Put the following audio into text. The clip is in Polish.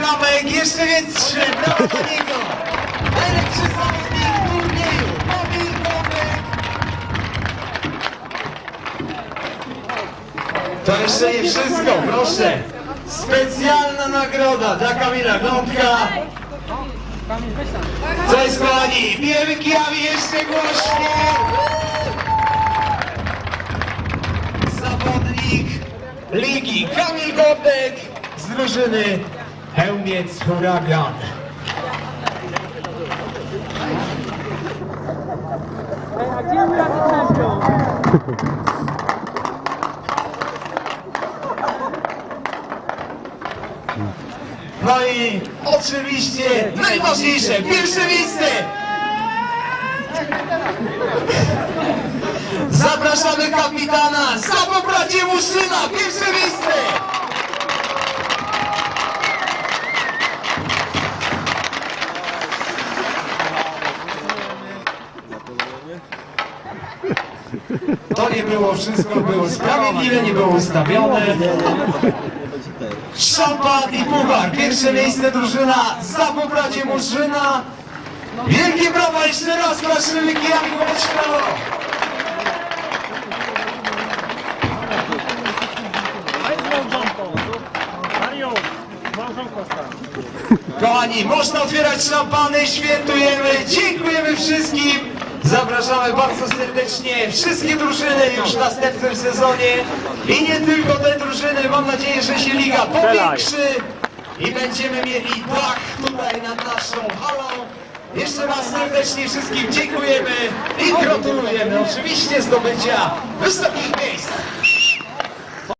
bramek, jeszcze więcej brawa dla niego. Najlepszy zawodnik turnieju, Kamil Bobek. To jeszcze nie wszystko, proszę. Specjalna nagroda dla Kamila Glądka. Cześć kochani, bijemy kijami jeszcze głośniej. Zawodnik Ligi Kamil Godek z drużyny Chełmiec Huragan. No i oczywiście najważniejsze, pierwsze miejsce. Zapraszamy kapitana Samobracie Muszyna, pierwsze miejsce. To nie było wszystko, było sprawiedliwe, nie było ustawione. Szampan i puchar. Pierwsze miejsce drużyna za pobracie Murzyna. Wielkie brawa jeszcze raz klaszymy kijami głośno. Kochani, można otwierać szampany, świętujemy, dziękujemy. Zapraszamy bardzo serdecznie wszystkie drużyny już w następnym sezonie i nie tylko te drużyny. Mam nadzieję, że się liga powiększy i będziemy mieli dach tutaj nad naszą halą. Jeszcze raz serdecznie wszystkim dziękujemy i gratulujemy oczywiście zdobycia wysokich miejsc.